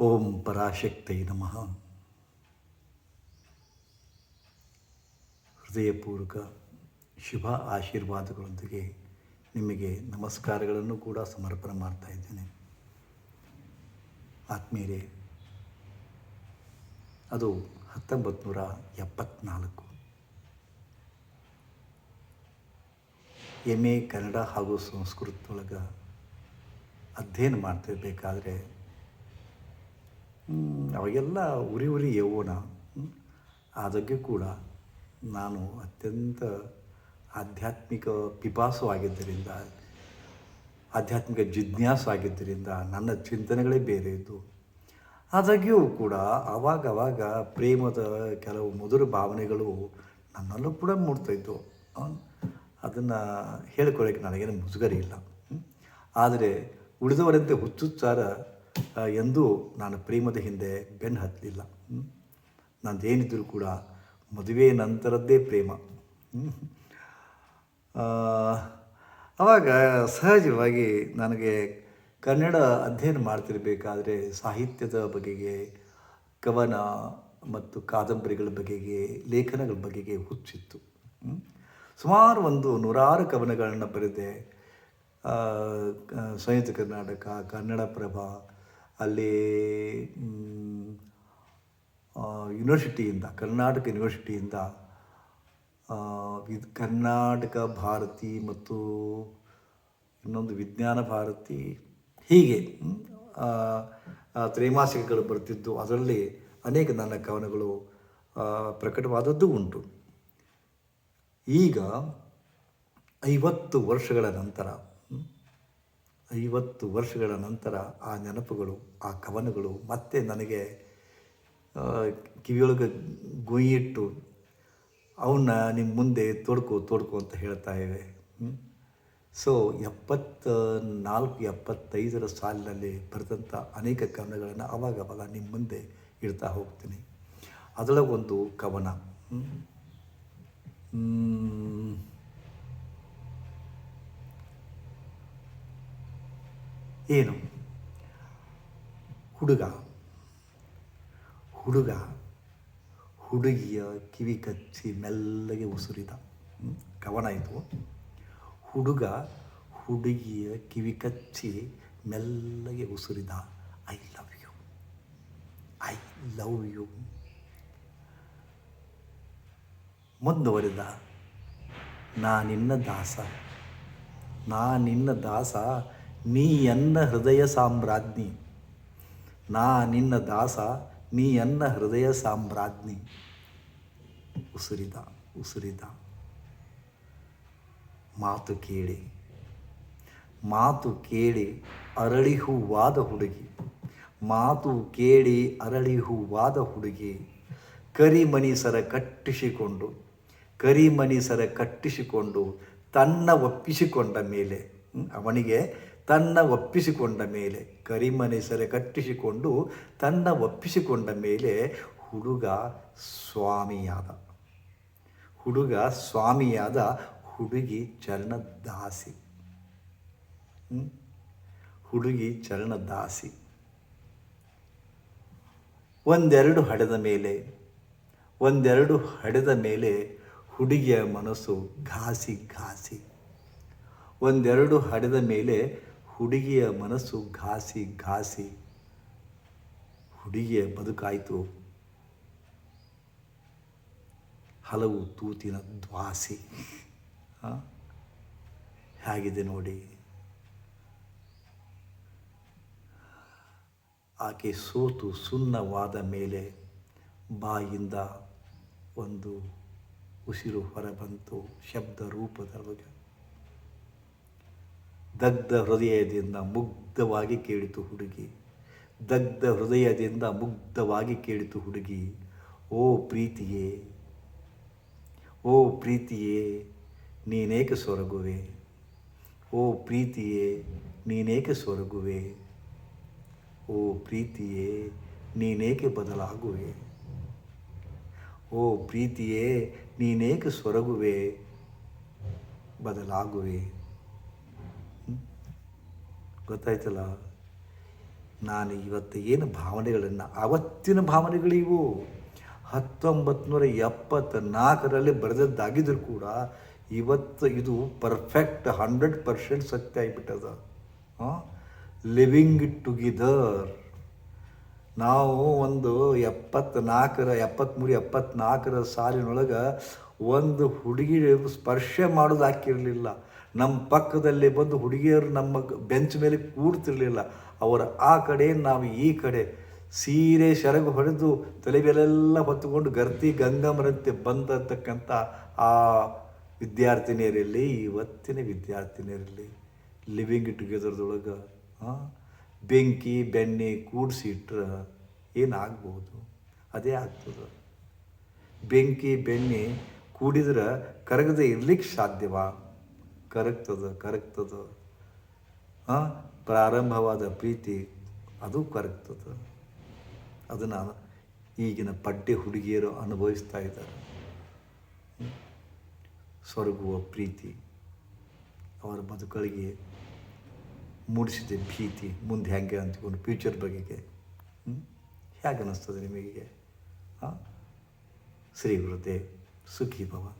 ಓಂ ಪರಾಶಕ್ತೈ ನಮಃ. ಹೃದಯಪೂರ್ವಕ ಶುಭ ಆಶೀರ್ವಾದಗಳೊಂದಿಗೆ ನಿಮಗೆ ನಮಸ್ಕಾರಗಳನ್ನು ಕೂಡ ಸಮರ್ಪಣೆ ಮಾಡ್ತಾ ಇದ್ದೇನೆ. ಆತ್ಮೀಯರೇ, ಅದು ಹತ್ತೊಂಬತ್ತು ನೂರ ಎಪ್ಪತ್ತ್ನಾಲ್ಕು ಎಂ ಎ ಕನ್ನಡ ಹಾಗೂ ಸಂಸ್ಕೃತದೊಳಗೆ ಅಧ್ಯಯನ ಮಾಡ್ತಿರ್ಬೇಕಾದ್ರೆ ಅವಾಗೆಲ್ಲ ಉರಿ ಉರಿ ಯೌವನ ಆದಾಗ್ಯೂ ಕೂಡ ನಾನು ಅತ್ಯಂತ ಆಧ್ಯಾತ್ಮಿಕ ಪಿಪಾಸು ಆಗಿದ್ದರಿಂದ ಆಧ್ಯಾತ್ಮಿಕ ಜಿಜ್ಞಾಸು ಆಗಿದ್ದರಿಂದ ನನ್ನ ಚಿಂತನೆಗಳೇ ಬೇರೆ ಇತ್ತು ಆದಾಗ್ಯೂ ಕೂಡ ಆವಾಗ ಆವಾಗ ಪ್ರೇಮದ ಕೆಲವು ಮಧುರ ಭಾವನೆಗಳು ನನ್ನಲ್ಲೂ ಕೂಡ ಮೂಡ್ತಾಯಿದ್ವು ಅದನ್ನು ಹೇಳ್ಕೊಳ್ಳೋಕ್ಕೆ ನನಗೇನು ಮುಜುಗರ ಇಲ್ಲ ಆದರೆ ಉಳಿದವರಂತೆ ಹುಚ್ಚುಚ್ಚಾರ ಎಂದೂ ನಾನು ಪ್ರೇಮದ ಹಿಂದೆ ಬೆನ್ನು ಹತ್ತಲಿಲ್ಲ. ನಂದೇನಿದ್ದರೂ ಕೂಡ ಮದುವೆ ನಂತರದ್ದೇ ಪ್ರೇಮ. ಆವಾಗ ಸಹಜವಾಗಿ ನನಗೆ ಕನ್ನಡ ಅಧ್ಯಯನ ಮಾಡ್ತಿರಬೇಕಾದ್ರೆ ಸಾಹಿತ್ಯದ ಬಗೆಗೆ, ಕವನ ಮತ್ತು ಕಾದಂಬರಿಗಳ ಬಗೆಗೆ, ಲೇಖನಗಳ ಬಗೆಗೆ ಹುಚ್ಚಿತ್ತು. ಸುಮಾರು ಒಂದು ನೂರಾರು ಕವನಗಳನ್ನು ಬರೆದೆ ಸಂಯುಕ್ತ ಕರ್ನಾಟಕ, ಕನ್ನಡ ಪ್ರಭ ಅಲ್ಲಿ ಯೂನಿವರ್ಸಿಟಿಯಿಂದ ಕರ್ನಾಟಕ ಯೂನಿವರ್ಸಿಟಿಯಿಂದ ಇದು ಕರ್ನಾಟಕ, ಭಾರತಿ ಮತ್ತು ಇನ್ನೊಂದು ವಿಜ್ಞಾನ ಭಾರತಿ, ಹೀಗೆ ತ್ರೈಮಾಸಿಕಗಳು ಬರ್ತಿದ್ದು. ಅದರಲ್ಲಿ ಅನೇಕ ನನ್ನ ಕವನಗಳು ಪ್ರಕಟವಾದದ್ದು ಉಂಟು. ಈಗ ಐವತ್ತು ವರ್ಷಗಳ ನಂತರ ಐವತ್ತು ವರ್ಷಗಳ ನಂತರ ಆ ನೆನಪುಗಳು, ಆ ಕವನಗಳು ಮತ್ತೆ ನನಗೆ ಕಿವಿಯೊಳಗೆ ಗುಯ್ಯಿಟ್ಟು ಅವನ್ನ ನಿಮ್ಮ ಮುಂದೆ ತೋಡ್ಕೊ ತೋಡ್ಕೊ ಅಂತ ಹೇಳ್ತಾ ಇವೆ. ಸೊ ಎಪ್ಪತ್ತ ನಾಲ್ಕು ಎಪ್ಪತ್ತೈದರ ಸಾಲಿನಲ್ಲಿ ಬರೆದಂಥ ಅನೇಕ ಕವನಗಳನ್ನು ಅವಾಗ ಅವಾಗ ನಿಮ್ಮ ಮುಂದೆ ಇಡ್ತಾ ಹೋಗ್ತೀನಿ. ಒಂದು ಕವನ. ಏನು? ಹುಡುಗ. ಹುಡುಗ ಹುಡುಗಿಯ ಕಿವಿ ಕಚ್ಚಿ ಮೆಲ್ಲಗೆ ಉಸುರಿದ. ಕವನ ಇದು ಹುಡುಗ ಹುಡುಗಿಯ ಕಿವಿ ಕಚ್ಚಿ ಮೆಲ್ಲಗೆ ಉಸುರಿದ. I love you. I love you. ಮುಂದುವರಿದ. ನಾ ನಿನ್ನ ದಾಸ. ನಾ ನಿನ್ನ ದಾಸ. ನೀ ಎನ್ನ ಹೃದಯ ಸಾಮ್ರಾಜ್ಞಿ. ನಾ ನಿನ್ನ ದಾಸ, ನೀ ಎನ್ನ ಹೃದಯ ಸಾಮ್ರಾಜ್ಞಿ. ಉಸುರಿದ ಉಸುರಿದ. ಮಾತು ಕೇಳಿ ಮಾತು ಕೇಳಿ ಅರಳಿ ಹೂವಾದ ಹುಡುಗಿ. ಮಾತು ಕೇಳಿ ಅರಳಿ ಹೂವಾದ ಹುಡುಗಿ ಕರಿಮಣಿಸರ ಕಟ್ಟಿಸಿಕೊಂಡು ಕರಿಮಣಿಸರ ಕಟ್ಟಿಸಿಕೊಂಡು ತನ್ನ ಒಪ್ಪಿಸಿಕೊಂಡ ಮೇಲೆ ಅವನಿಗೆ ತನ್ನ ಒಪ್ಪಿಸಿಕೊಂಡ ಮೇಲೆ, ಕರಿಮನೆ ಸೆರೆ ಕಟ್ಟಿಸಿಕೊಂಡು ತನ್ನ ಒಪ್ಪಿಸಿಕೊಂಡ ಮೇಲೆ ಹುಡುಗ ಸ್ವಾಮಿಯಾದ. ಹುಡುಗ ಸ್ವಾಮಿಯಾದ ಹುಡುಗಿ ಚರಣದಾಸಿ? ಹುಡುಗಿ ಚರಣದಾಸಿ. ಒಂದೆರಡು ಹಡೆದ ಮೇಲೆ, ಒಂದೆರಡು ಹಡೆದ ಮೇಲೆ ಹುಡುಗಿಯ ಮನಸ್ಸು ಘಾಸಿ ಘಾಸಿ. ಒಂದೆರಡು ಹಡೆದ ಮೇಲೆ ಹುಡುಗಿಯ ಮನಸ್ಸು ಘಾಸಿ ಘಾಸಿ. ಹುಡುಗಿಯ ಬದುಕಾಯಿತು. ಹಲವು ತೂತಿನ ದ್ವಾಸಿ? ಹೇಗಿದೆ ನೋಡಿ. ಆಕೆ ಸೋತು ಸುನ್ನವಾದ ಮೇಲೆ ಬಾಯಿಂದ ಒಂದು ಉಸಿರು ಹೊರಬಂತು ಶಬ್ದ ರೂಪದೊಳಗೆ ದಗ್ಧ ಹೃದಯದಿಂದ ಮುಗ್ಧವಾಗಿ ಕೇಳಿತು ಹುಡುಗಿ. ದಗ್ಧ ಹೃದಯದಿಂದ ಮುಗ್ಧವಾಗಿ ಕೇಳಿತು ಹುಡುಗಿ. ಓ ಪ್ರೀತಿಯೇ ಓ ಪ್ರೀತಿಯೇ, ನೀನೇಕೆ ಸೊರಗುವೆ? ಓ ಪ್ರೀತಿಯೇ, ನೀನೇಕೆ ಸೊರಗುವೆ? ಓ ಪ್ರೀತಿಯೇ, ನೀನೇಕೆ ಬದಲಾಗುವೆ? ಓ ಪ್ರೀತಿಯೇ, ನೀನೇಕೆ ಸೊರಗುವೆ? ಬದಲಾಗುವೆ? ಗೊತ್ತಾಯ್ತಲ್ಲ? ನಾನು ಇವತ್ತು ಏನು ಭಾವನೆಗಳನ್ನು, ಅವತ್ತಿನ ಭಾವನೆಗಳಿವು. ಹತ್ತೊಂಬತ್ತು ನೂರ ಎಪ್ಪತ್ತ ನಾಲ್ಕರಲ್ಲಿ ಬರೆದದ್ದಾಗಿದ್ದರೂ ಕೂಡ ಇವತ್ತು ಇದು ಪರ್ಫೆಕ್ಟ್ ಹಂಡ್ರೆಡ್ ಪರ್ಸೆಂಟ್ ಸತ್ಯ ಆಗಿಬಿಟ್ಟದ. ಲಿವಿಂಗ್ ಟುಗೆದರ್ ನಾವು ಒಂದು ಎಪ್ಪತ್ನಾಲ್ಕರ ಎಪ್ಪತ್ತ್ಮೂರು ಎಪ್ಪತ್ನಾಲ್ಕರ ಸಾಲಿನೊಳಗೆ ಒಂದು ಹುಡುಗಿ ಸ್ಪರ್ಶ ಮಾಡೋದು ಹಾಕಿರಲಿಲ್ಲ. ನಮ್ಮ ಪಕ್ಕದಲ್ಲಿ ಬಂದು ಹುಡುಗಿಯರು ನಮ್ಮ ಬೆಂಚ್ ಮೇಲೆ ಕೂಡ್ತಿರ್ಲಿಲ್ಲ ಅವರ ಆ ಕಡೆ, ನಾವು ಈ ಕಡೆ. ಸೀರೆ ಸೆರಗು ಹೊಡೆದು ತಲೆ ಮೇಲೆಲ್ಲ ಹೊತ್ತುಕೊಂಡು ಗರ್ತಿ ಗಂಗಮರಂತೆ ಬಂದತಕ್ಕಂಥ ಆ ವಿದ್ಯಾರ್ಥಿನಿಯರಲ್ಲಿ ಇವತ್ತಿನ ವಿದ್ಯಾರ್ಥಿನಿಯರಲ್ಲಿ ಲಿವಿಂಗ್ ಟುಗೆದರ್ದೊಳಗೆ ಬೆಂಕಿ, ಬೆಣ್ಣೆ ಕೂಡಿಸಿ ಇಟ್ರೆ ಏನಾಗ್ಬೋದು? ಅದೇ ಆಗ್ತದೆ. ಬೆಂಕಿ, ಬೆಣ್ಣೆ ಕೂಡಿದ್ರೆ ಕರಗದೆ ಇರ್ಲಿಕ್ಕೆ ಸಾಧ್ಯವ? ಕರಗ್ತದ ಕರಗ್ತದ. ಹಾಂ ಪ್ರಾರಂಭವಾದ ಪ್ರೀತಿ ಅದು ಕರಗ್ತದ. ಅದನ್ನು ಈಗಿನ ಪಡ್ಡೆ ಹುಡುಗಿಯರು ಅನುಭವಿಸ್ತಾ ಇದ್ದಾರೆ? ಸ್ವರ್ಗುವ ಪ್ರೀತಿ, ಅವರ ಬದುಕಳಿಗೆ ಮೂಡಿಸಿದೆ ಭೀತಿ ಮುಂದೆ ಹೆಂಗೆ ಅಂತಕೊಂಡು ಫ್ಯೂಚರ್ ಬಗೆಗೆ ಹೇಗೆ ಅನ್ನಿಸ್ತದೆ ನಿಮಗೆ ಹಾಂ ಶ್ರೀ ಗುರುದೇವ್ सुखी भवा